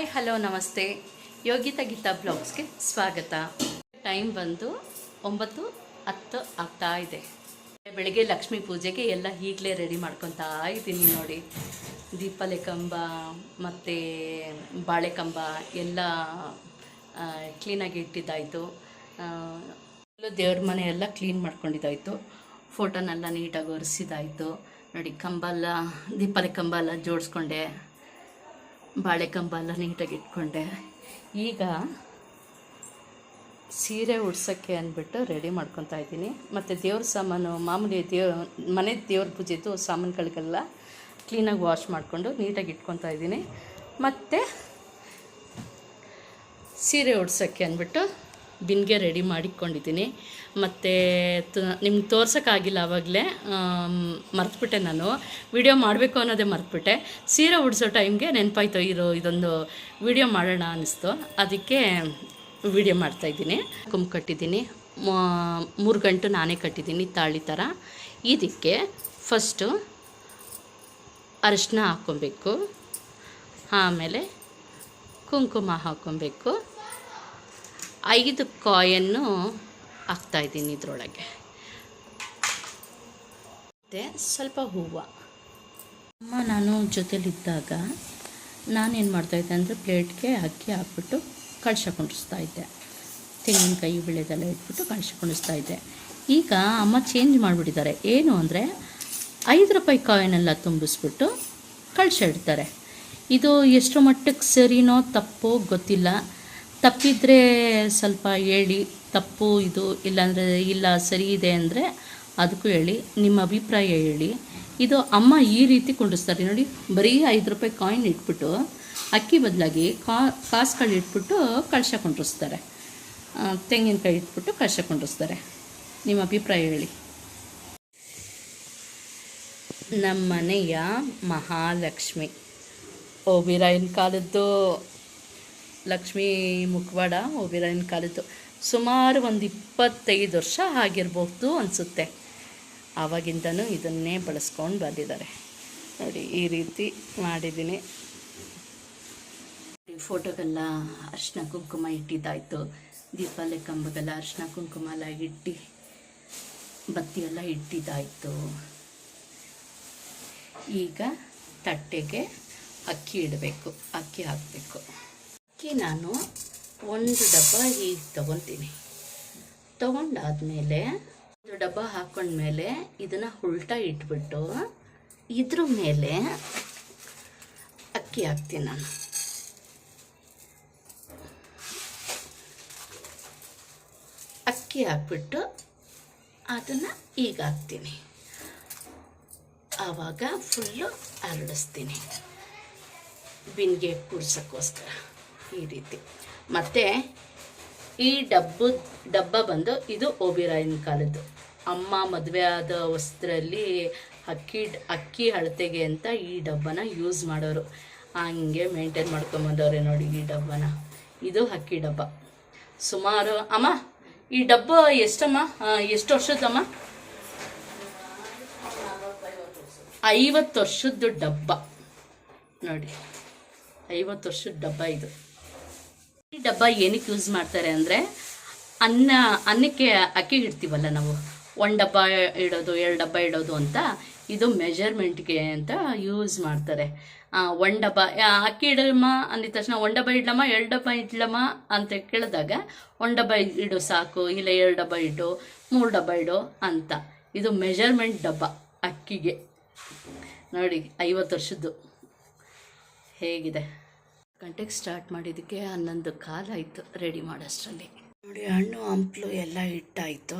Hi, hello, ನಮಸ್ತೆ. ಯೋಗಿತಾ ಗೀತಾ ಬ್ಲಾಗ್ಸ್ಗೆ ಸ್ವಾಗತ. Time ಬಂದು ಒಂಬತ್ತು ಹತ್ತು ಆಗ್ತಾ ಇದೆ. ಬೆಳಗ್ಗೆ ಲಕ್ಷ್ಮೀ ಪೂಜೆಗೆ ಎಲ್ಲ ಈಗಲೇ ರೆಡಿ ಮಾಡ್ಕೊತಾ ಇದ್ದೀನಿ ನೋಡಿ. ದೀಪಲೆ ಕಂಬ ಮತ್ತು ಬಾಳೆ ಕಂಬ ಎಲ್ಲ ಕ್ಲೀನಾಗಿ ಇಟ್ಟಿದ್ದಾಯಿತು. ದೇವ್ರ ಮನೆ ಎಲ್ಲ ಕ್ಲೀನ್ ಮಾಡ್ಕೊಂಡಿದ್ದಾಯಿತು. ಫೋಟೋನೆಲ್ಲ ನೀಟಾಗಿ ಒರೆಸಿದಾಯಿತು ನೋಡಿ, ಕಂಬ ಎಲ್ಲ ದೀಪಲೆ ಕಂಬ ಎಲ್ಲ ಜೋಡಿಸ್ಕೊಂಡೆ. ಬಾಳೆ ಕಂಬ ಎಲ್ಲ ನೀಟಾಗಿ ಇಟ್ಕೊಂಡೆ. ಈಗ ಸೀರೆ ಉಡ್ಸೋಕ್ಕೆ ಅಂದ್ಬಿಟ್ಟು ರೆಡಿ ಮಾಡ್ಕೊತಾ ಇದ್ದೀನಿ. ಮತ್ತು ದೇವ್ರ ಸಾಮಾನು, ಮಾಮೂಲಿ ದೇವ್ ಮನೆ ದೇವ್ರ ಪೂಜೆದು ಸಾಮಾನುಗಳಿಗೆಲ್ಲ ಕ್ಲೀನಾಗಿ ವಾಶ್ ಮಾಡಿಕೊಂಡು ನೀಟಾಗಿ ಇಟ್ಕೊತಾ ಇದ್ದೀನಿ. ಮತ್ತು ಸೀರೆ ಉಡ್ಸೋಕ್ಕೆ ಅಂದ್ಬಿಟ್ಟು ಬಿನ್ಗೆ ರೆಡಿ ಮಾಡಿಕೊಂಡಿದ್ದೀನಿ. ಮತ್ತು ನಿಮ್ಗೆ ತೋರ್ಸೋಕ್ಕಾಗಿಲ್ಲ ಆವಾಗಲೇ ಮರೆತುಬಿಟ್ಟೆ ನಾನು. ವಿಡಿಯೋ ಮಾಡಬೇಕು ಅನ್ನೋದೇ ಮರೆತುಬಿಟ್ಟೆ. ಸೀರೆ ಉಡಿಸೋ ಟೈಮ್ಗೆ ನೆನಪಾಯ್ತು, ಇರೋ ಇದೊಂದು ವಿಡಿಯೋ ಮಾಡೋಣ ಅನ್ನಿಸ್ತು ಅದಕ್ಕೆ ವಿಡಿಯೋ ಮಾಡ್ತಾಯಿದ್ದೀನಿ ಕುಂಬ್ ಕಟ್ಟಿದ್ದೀನಿ. ಮೂರು ಗಂಟು ನಾನೇ ಕಟ್ಟಿದ್ದೀನಿ ತಾಳಿ ಥರ. ಇದಕ್ಕೆ ಫಸ್ಟು ಅರಿಶಿನ ಹಾಕ್ಕೊಬೇಕು. ಆಮೇಲೆ ಕುಂಕುಮ ಹಾಕ್ಕೊಬೇಕು. ಐದು ಕಾಯನ್ನು ಹಾಕ್ತಾಯಿದ್ದೀನಿ ಇದರೊಳಗೆ. ಮತ್ತು ಸ್ವಲ್ಪ ಹೂವು. ಅಮ್ಮ, ನಾನು ಜೊತೆಲಿದ್ದಾಗ ನಾನೇನು ಮಾಡ್ತಾಯಿದ್ದೆ ಅಂದರೆ ಪ್ಲೇಟ್ಗೆ ಅಕ್ಕಿ ಹಾಕ್ಬಿಟ್ಟು ಕಳಶ ಕುಂಡಿಸ್ತಾ ಇದ್ದೆ. ತೆಂಗಿನಕಾಯಿ ಬೆಳೆದೆಲ್ಲ ಇಟ್ಬಿಟ್ಟು ಕಳಶ ಕುಂಡಿಸ್ತಾ ಇದ್ದೆ. ಈಗ ಅಮ್ಮ ಚೇಂಜ್ ಮಾಡಿಬಿಟ್ಟಿದ್ದಾರೆ. ಏನು ಅಂದರೆ ಐದು ರೂಪಾಯಿ ಕಾಯಿನೆಲ್ಲ ತುಂಬಿಸ್ಬಿಟ್ಟು ಕಳಶ ಇಡ್ತಾರೆ ಇದು ಎಷ್ಟು ಮಟ್ಟಕ್ಕೆ ಸರಿನೋ ತಪ್ಪೋ ಗೊತ್ತಿಲ್ಲ. ತಪ್ಪಿದರೆ ಸ್ವಲ್ಪ ಹೇಳಿ, ತಪ್ಪು ಇದು ಇಲ್ಲಾಂದರೆ ಇಲ್ಲ, ಸರಿ ಇದೆ ಅಂದರೆ ಅದಕ್ಕೂ ಹೇಳಿ, ನಿಮ್ಮ ಅಭಿಪ್ರಾಯ ಹೇಳಿ. ಇದು ಅಮ್ಮ ಈ ರೀತಿ ಕುಂಡಿಸ್ತಾರೆ. ನೋಡಿ, ಬರೀ ಐದು ರೂಪಾಯಿ ಕಾಯಿನ್ ಇಟ್ಬಿಟ್ಟು, ಅಕ್ಕಿ ಬದಲಾಗಿ ಕಾ, ಕಾಸುಗಳು ಇಟ್ಬಿಟ್ಟು ಕಳಶ ಕುಂಡ್ರಿಸ್ತಾರೆ. ತೆಂಗಿನಕಾಯಿ ಇಟ್ಬಿಟ್ಟು ಕಳಶ ಕುಂಡ್ರಿಸ್ತಾರೆ. ನಿಮ್ಮ ಅಭಿಪ್ರಾಯ ಹೇಳಿ. ನಮ್ಮನೆಯ ಮಹಾಲಕ್ಷ್ಮಿ. ಓಬಿರಾಯನ ಕಾಲದ್ದು ಲಕ್ಷ್ಮೀ ಮುಖವಾಡ ಓಬಿರಾಯನ ಕಾಲದ್ದು ಸುಮಾರು ಒಂದು ಇಪ್ಪತ್ತೈದು ವರ್ಷ ಆಗಿರ್ಬೋದು ಅನಿಸುತ್ತೆ. ಆವಾಗಿಂದನೂ ಇದನ್ನೇ ಬಳಸ್ಕೊಂಡು ಬಂದಿದ್ದಾರೆ. ನೋಡಿ, ಈ ರೀತಿ ಮಾಡಿದ್ದೀನಿ. ಫೋಟೋಗೆಲ್ಲ ಅರ್ಶಿನ ಕುಂಕುಮ ಇಟ್ಟಿದ್ದಾಯಿತು. ದೀಪಾಲೆ ಕಂಬಗೆಲ್ಲ ಅರ್ಶಿನ ಕುಂಕುಮ ಎಲ್ಲ ಇಟ್ಟು ಬತ್ತಿ ಎಲ್ಲ ಇಟ್ಟಿದ್ದಾಯಿತು. ಈಗ ತಟ್ಟೆಗೆ ಅಕ್ಕಿ ಇಡಬೇಕು, ಅಕ್ಕಿ ಹಾಕಬೇಕು. ಅಕ್ಕಿ ನಾನು ಒಂದು ಡಬ್ಬ ಹೀಗೆ ತೊಗೊತೀನಿ ತಗೊಂಡಾದ್ಮೇಲೆ ಒಂದು ಡಬ್ಬ ಹಾಕೊಂಡ್ಮೇಲೆ ಇದನ್ನು ಉಲ್ಟಾ ಇಟ್ಬಿಟ್ಟು ಇದ್ರ ಮೇಲೆ ಅಕ್ಕಿ ಹಾಕ್ತೀನಿ ನಾನು. ಅಕ್ಕಿ ಹಾಕ್ಬಿಟ್ಟು ಅದನ್ನು ಈಗ ಹಾಕ್ತೀನಿ. ಆವಾಗ ಫುಲ್ಲು ಹರಡಿಸ್ತೀನಿ ಬಿನ್ಗೆ ಕೂಡ್ಸೋಕ್ಕೋಸ್ಕರ ಈ ರೀತಿ. ಮತ್ತು ಈ ಡಬ್ಬ ಡಬ್ಬ ಬಂದು ಇದು ಓಬಿರಾಯಿನ ಕಾಲದ್ದು. ಅಮ್ಮ ಮದುವೆ ಆದ ವಸ್ತ್ರಲ್ಲಿ ಅಕ್ಕಿ ಅಕ್ಕಿ ಅಳತೆಗೆ ಅಂತ ಈ ಡಬ್ಬನ ಯೂಸ್ ಮಾಡೋರು. ಹಂಗೆ ಮೇಂಟೈನ್ ಮಾಡ್ಕೊಂಬಂದವ್ರೆ ನೋಡಿ ಈ ಡಬ್ಬನ. ಇದು ಅಕ್ಕಿ ಡಬ್ಬ. ಸುಮಾರು, ಅಮ್ಮ, ಈ ಡಬ್ಬ ಎಷ್ಟಮ್ಮ? ಎಷ್ಟು ವರ್ಷದಮ್ಮ ಐವತ್ತು ವರ್ಷದ್ದು ಡಬ್ಬ. ನೋಡಿ, ಐವತ್ತು ವರ್ಷದ ಡಬ್ಬ ಇದು. ಈ ಡಬ್ಬ ಏನಕ್ಕೆ ಯೂಸ್ ಮಾಡ್ತಾರೆ ಅಂದರೆ ಅನ್ನ, ಅನ್ನಕ್ಕೆ ಅಕ್ಕಿ ಇಡ್ತೀವಲ್ಲ ನಾವು. ಒಂದು ಡಬ್ಬ ಇಡೋದು, ಎರಡು ಡಬ್ಬ ಇಡೋದು ಅಂತ ಇದು ಮೆಜರ್ಮೆಂಟ್ಗೆ ಅಂತ ಯೂಸ್ ಮಾಡ್ತಾರೆ. ಒಂದು ಡಬ್ಬ ಅಕ್ಕಿ ಇಡಮ್ಮ ಅಂದಿದ ತಕ್ಷಣ ಒಂದು ಡಬ್ಬ ಇಡ್ಲಮ್ಮ, ಎರಡು ಡಬ್ಬ ಇಡ್ಲಮ್ಮ ಅಂತ ಕೇಳಿದಾಗ ಒಂದು ಡಬ್ಬ ಇಡು ಸಾಕು, ಇಲ್ಲ ಎರಡು ಡಬ್ಬ ಇಡು, ಮೂರು ಡಬ್ಬ ಇಡು ಅಂತ. ಇದು ಮೆಜರ್ಮೆಂಟ್ ಡಬ್ಬ ಅಕ್ಕಿಗೆ. ನೋಡಿ, ಐವತ್ತು ವರ್ಷದ್ದು. ಹೇಗಿದೆ? ಗಂಟೆಗೆ ಸ್ಟಾರ್ಟ್ ಮಾಡಿದ್ದಕ್ಕೆ ಹನ್ನೊಂದು ಕಾಲಾಯಿತು ರೆಡಿ ಮಾಡೋಷ್ಟರಲ್ಲಿ. ನೋಡಿ, ಹಣ್ಣು, ಹಂಪ್ಲು ಎಲ್ಲ ಇಟ್ಟಾಯಿತು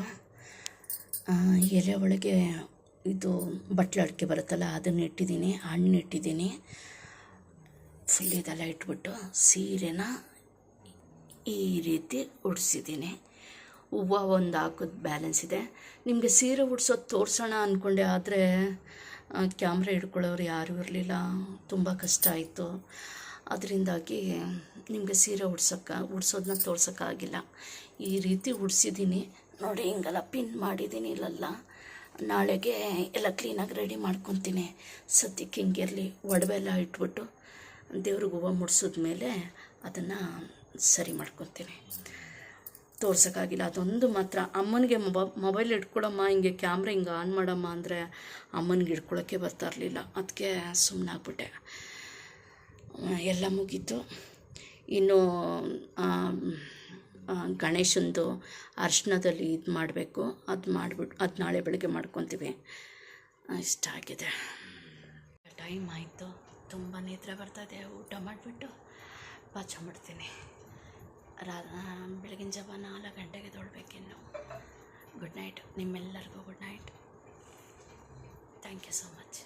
ಎಲೆ ಒಳಗೆ ಇದು ಬಟ್ಲು ಅಡಿಕೆ ಬರುತ್ತಲ್ಲ, ಅದನ್ನು ಇಟ್ಟಿದ್ದೀನಿ ಹಣ್ಣು ಇಟ್ಟಿದ್ದೀನಿ ಫುಲ್ ಇದೆಲ್ಲ ಇಟ್ಬಿಟ್ಟು ಸೀರೆನ ಈ ರೀತಿ ಉಡಿಸಿದ್ದೀನಿ. ಹೂವು ಒಂದು ಹಾಕೋದು ಬ್ಯಾಲೆನ್ಸ್ ಇದೆ. ನಿಮಗೆ ಸೀರೆ ಉಡ್ಸೋದು ತೋರಿಸೋಣ ಅಂದ್ಕೊಂಡೆ ಆದರೆ ಕ್ಯಾಮ್ರಾ ಹಿಡ್ಕೊಳ್ಳೋರು ಯಾರೂ ಇರಲಿಲ್ಲ. ತುಂಬ ಕಷ್ಟ ಆಯಿತು. ಅದರಿಂದಾಗಿ ನಿಮಗೆ ಸೀರೆ ಉಡ್ಸೋಕ್ಕೆ ಉಡ್ಸೋದನ್ನ ತೋರ್ಸೋಕ್ಕಾಗಿಲ್ಲ. ಈ ರೀತಿ ಉಡ್ಸಿದ್ದೀನಿ. ನೋಡಿ, ಹಿಂಗೆಲ್ಲ ಪಿನ್ ಮಾಡಿದ್ದೀನಿ ಇಲ್ಲಲ್ಲ. ನಾಳೆಗೆ ಎಲ್ಲ ಕ್ಲೀನಾಗಿ ರೆಡಿ ಮಾಡ್ಕೊತೀನಿ. ಸದ್ಯಕ್ಕೆ ಹಿಂಗಿರಲಿ ಒಡವೆ ಎಲ್ಲ ಇಟ್ಬಿಟ್ಟು ದೇವ್ರಿಗೆ ಹೂವು ಮುಡ್ಸಿದ್ಮೇಲೆ ಅದನ್ನು ಸರಿ ಮಾಡ್ಕೊತೀನಿ. ತೋರ್ಸೋಕ್ಕಾಗಿಲ್ಲ. ಅದೊಂದು ಮಾತ್ರ. ಅಮ್ಮನಿಗೆ ಮೊಬ, ಮೊಬೈಲ್ ಇಟ್ಕೊಳಮ್ಮ ಹಿಂಗೆ ಕ್ಯಾಮ್ರಾ ಹಿಂಗೆ ಆನ್ ಮಾಡಮ್ಮ ಅಂದರೆ ಅಮ್ಮನಿಗೆ ಇಟ್ಕೊಳ್ಳೋಕ್ಕೆ ಬರ್ತಾ ಇರಲಿಲ್ಲ. ಅದಕ್ಕೆ ಸುಮ್ಮನಾಗ್ಬಿಟ್ಟೆ ಎಲ್ಲ ಮುಗೀತು. ಇನ್ನು ಗಣೇಶಂದು ಅರ್ಶಿನದಲ್ಲಿ ಇದು ಮಾಡಬೇಕು. ಅದು ಮಾಡಿಬಿಟ್ಟು ಅದು ನಾಳೆ ಬೆಳಗ್ಗೆ ಮಾಡ್ಕೊತೀವಿ. ಇಷ್ಟ ಆಗಿದೆ. ಟೈಮ್ ಆಯಿತು. ತುಂಬ ನಿದ್ರೆ ಬರ್ತದೆ ಊಟ ಮಾಡಿಬಿಟ್ಟು ಪಾಚ ಮಾಡ್ತೀನಿ. ರಾ ಬೆಳಗಿನ ಜಾವ ನಾಲ್ಕು ಗಂಟೆಗೆ ತೊಳ್ಬೇಕಿನ್ನು ಗುಡ್ ನೈಟ್ ನಿಮ್ಮೆಲ್ಲರಿಗೂ good night thank you so much